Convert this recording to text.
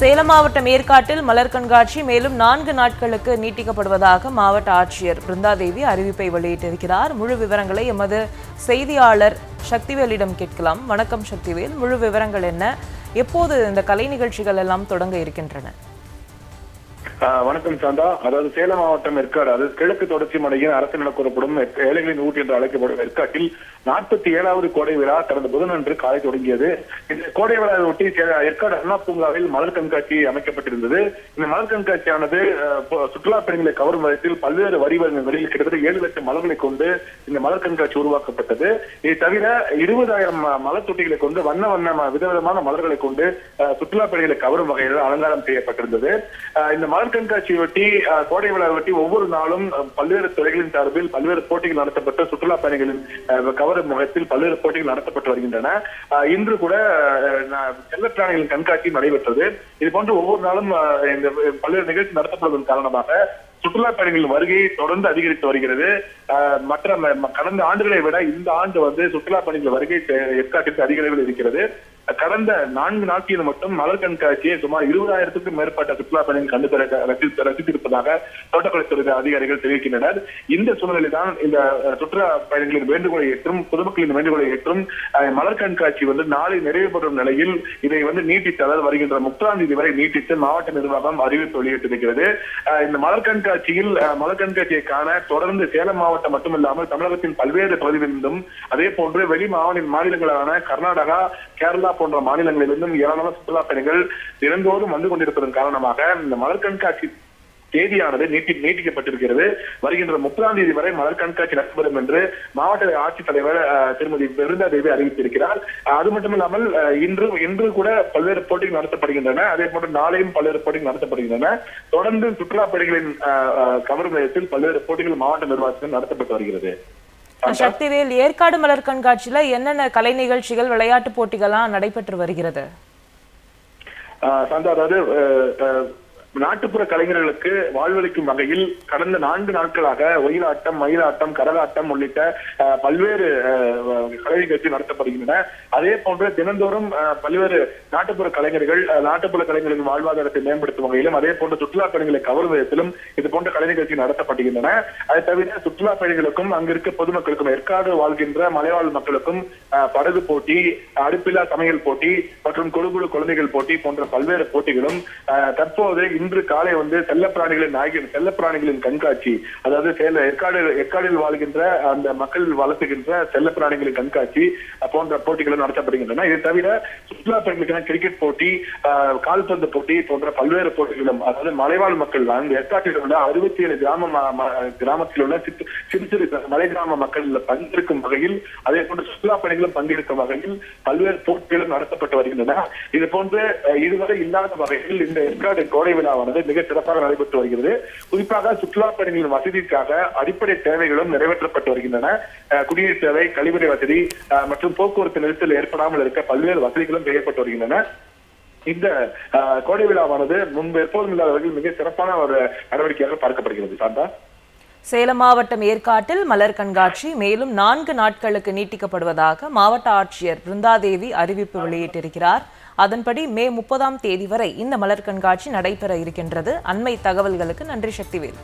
சேலம் மாவட்டம் ஏற்காட்டில் மலர் கண்காட்சி மேலும் நான்கு நாட்களுக்கு நீட்டிக்கப்படுவதாக மாவட்ட ஆட்சியர் பிருந்தாதேவி அறிவிப்பை வெளியிட்டிருக்கிறார். முழு விவரங்களை எமது செய்தியாளர் சக்திவேலிடம் கேட்கலாம். வணக்கம் சக்திவேல். முழு விவரங்கள் என்ன? எப்போது இந்த கலை நிகழ்ச்சிகள் எல்லாம் தொடங்க இருக்கின்றன? வணக்கம் சாந்தா. அதாவது சேலம் மாவட்டம் ஏற்காடு அதாவது கிழக்கு தொடர்ச்சி மலையின் அரசு நிலக்கூறப்படும் ஏழைகளின் ஊட்டி என்று அழைக்கப்படும் ஏற்காட்டில் நாற்பத்தி ஏழாவது கோடை விழா கடந்த புதனன்று காலை தொடங்கியது. இந்த கோடை விழாவை ஒட்டி ஏற்காடு அண்ணா பூங்காவில் மலர் கண்காட்சி அமைக்கப்பட்டிருந்தது. இந்த மலர் கண்காட்சியானது சுற்றுலா பயணிகளை கவரும் விதத்தில் பல்வேறு வரி வடிவங்களில் கிட்டத்தட்ட ஏழு லட்சம் மலர்களை கொண்டு இந்த மலர் கண்காட்சி உருவாக்கப்பட்டது. இது தவிர இருபதாயிரம் மலர் தொட்டிகளை கொண்டு வண்ண வண்ண விதவிதமான மலர்களை கொண்டு சுற்றுலா பயணிகளை கவரும் வகையில் அலங்காரம் செய்யப்பட்டிருந்தது. இந்த மலர் கண்காட்சியை ஒட்டி கோடை விழாவொட்டி ஒவ்வொரு நாளும் பல்வேறு துறைகளின் சார்பில் பல்வேறு போட்டிகள் நடத்தப்பட்டு சுற்றுலா பயணிகளின் கவரும் முகத்தில் பல்வேறு போட்டிகள் நடத்தப்பட்டு வருகின்றன. இன்று கூட செல்லப்பிராணிகளின் கண்காட்சி நடைபெற்றது. இது போன்று ஒவ்வொரு நாளும் இந்த பல்வேறு நிகழ்ச்சி நடத்தப்படுவதன் காரணமாக சுற்றுலா பயணிகளின் வருகை தொடர்ந்து அதிகரித்து வருகிறது. மற்ற கடந்த ஆண்டுகளை விட இந்த ஆண்டு வந்து சுற்றுலா பயணிகள் வருகை ஏற்காட்டிற்கு அதிக அளவில் இருக்கிறது. கடந்த நான்கு நாட்களில் மட்டும் மலர் கண்காட்சியை சுமார் இருபதாயிரத்துக்கும் மேற்பட்ட சுற்றுலா பயணிகள் கண்டு ரசித்து ரசித்திருப்பதாக தோட்டக்கலைத்துறை அதிகாரிகள் தெரிவிக்கின்றனர். இந்த சூழ்நிலை தான் இந்த சுற்றுலா பயணிகளின் வேண்டுகோளை ஏற்றும் பொதுமக்களின் வேண்டுகோளை ஏற்றும் மலர் கண்காட்சி வந்து நாளை நிறைவு பெறும் நிலையில் இதை வந்து நீட்டித்து அதாவது வருகின்ற முப்பதாம் தேதி வரை நீட்டித்து மாவட்ட நிர்வாகம் அறிவிப்பு வெளியிட்டிருக்கிறது. இந்த மலர் கண்காட்சியில் மலர் கண்காட்சியை காண தொடர்ந்து சேலம் மாவட்டம் மட்டுமில்லாமல் தமிழகத்தின் பல்வேறு பகுதிகளிலிருந்தும் அதே போன்று வெளி மாநில மாநிலங்களான கர்நாடகா கேரளா போன்ற மாநிலங்களிலிருந்தும் ஏராளமான சுற்றுலா பயணிகள் தினந்தோறும் வந்து கொண்டிருப்பதன் காரணமாக இந்த மலர் கண்காட்சி தேதியானது நீட்டி நீட்டிக்கப்பட்டிருக்கிறது. வருகின்ற முப்பதாம் தேதி வரை மலர் கண்காட்சி நடத்தப்படும் என்று மாவட்ட ஆட்சித்தலைவர் அஹ், திருமதி பிருந்தாதேவி அறிவித்திருக்கிறார். அது மட்டுமில்லாமல் இன்று இன்று கூட பல்வேறு போட்டிகள் நடத்தப்படுகின்றன. அதே போன்று நாளையும் பல்வேறு போட்டிகள் நடத்தப்படுகின்றன. தொடர்ந்து சுற்றுலா பயணிகளின் அஹ், அஹ், கவரும் பல்வேறு போட்டிகள் மாவட்ட நிர்வாகத்தில் நடத்தப்பட்டு வருகிறது. சக்திவேல் ஏற்காடு மலர் கண்காட்சியில என்னென்ன கலை நிகழ்ச்சிகள் விளையாட்டு போட்டிகள்லாம் நடைபெற்று வருகிறது? சாந்தா அதாவது நாட்டுப்புற கலைஞர்களுக்கு வாழ்வளிக்கும் வகையில் கடந்த நான்கு நாட்களாக ஒயிலாட்டம் மயிலாட்டம் கரகாட்டம் உள்ளிட்ட பல்வேறு கலை நிகழ்ச்சி நடத்தப்படுகின்றன. அதே போன்று தினந்தோறும் பல்வேறு நாட்டுப்புற கலைஞர்கள் நாட்டுப்புற கலைஞர்களின் வாழ்வாதாரத்தை மேம்படுத்தும் வகையிலும் அதே போன்று சுற்றுலா பயணிகளை கவரும் விதத்திலும் இது போன்ற கலை நிகழ்ச்சி நடத்தப்படுகின்றன. அதை தவிர சுற்றுலா பயணிகளுக்கும் அங்கிருக்க பொதுமக்களுக்கும் ஏற்காடு வாழ்கின்ற மலைவாழ் மக்களுக்கும் படகு போட்டி அடுப்பில்லா சமையல் போட்டி மற்றும் குழு குழு குழந்தைகள் போட்டி போன்ற பல்வேறு போட்டிகளும் தற்போது இன்று காலை வந்து செல்லப்பிராணிகளின் நாயகன் செல்லப்பிராணிகளின் கண்காட்சி அதாவது சேல ஏற்காடு ஏற்காடில் வாழ்கின்ற அந்த மக்கள் வளர்த்துகின்ற செல்லப்பிராணிகளின் கண்காட்சி போன்ற போட்டிகளும் நடத்தப்படுகின்றன. இதை தவிர சுற்றுலா பயணிகளுக்கான கிரிக்கெட் போட்டி கால்பந்து போட்டி போன்ற பல்வேறு போட்டிகளும் அதாவது மலைவாழ் மக்கள் அங்கு ஏற்காட்டில் உள்ள அறுபத்தி ஏழு கிராம கிராமத்தில் உள்ள சிறு சிறு சிறு மலை கிராம மக்கள் பங்கேற்கும் வகையில் அதே போன்று சுற்றுலா பயணிகளும் பங்கேற்கும் வகையில் பல்வேறு போட்டிகளும் நடத்தப்பட்டு வருகின்றன. இது போன்று இதுவரை இல்லாத வகையில் இந்த ஏற்காடு கோடை விழாவானது மிக சிறப்பாக நடைபெற்று வருகிறது. குறிப்பாக சுற்றுலா பயணிகளின் வசதிக்காக அடிப்படை தேவைகளும் நிறைவேற்றப்பட்டு வருகின்றன. குடிநீர் தேவை கழிவுறை வசதி மற்றும் போக்குவரத்து நெரிசல் ஏற்படாமல் இருக்க பல்வேறு வசதிகளும் செய்யப்பட்டு வருகின்றன. இந்த கோடை விழாவானது முன்பு எப்போதும் இல்லாத வகையில் மிக சிறப்பான ஒரு நடவடிக்கையாக பார்க்கப்படுகிறது. சாந்தா? சேலம் மாவட்டம் ஏற்காட்டில் மலர் கண்காட்சி மேலும் நான்கு நாட்களுக்கு நீட்டிக்கப்படுவதாக மாவட்ட ஆட்சியர் பிருந்தாதேவி அறிவிப்பு வெளியிட்டிருக்கிறார். அதன்படி மே முப்பதாம் தேதி வரை இந்த மலர் கண்காட்சி நடைபெற இருக்கின்றது. அண்மை தகவல்களுக்கு நன்றி சக்திவேல்.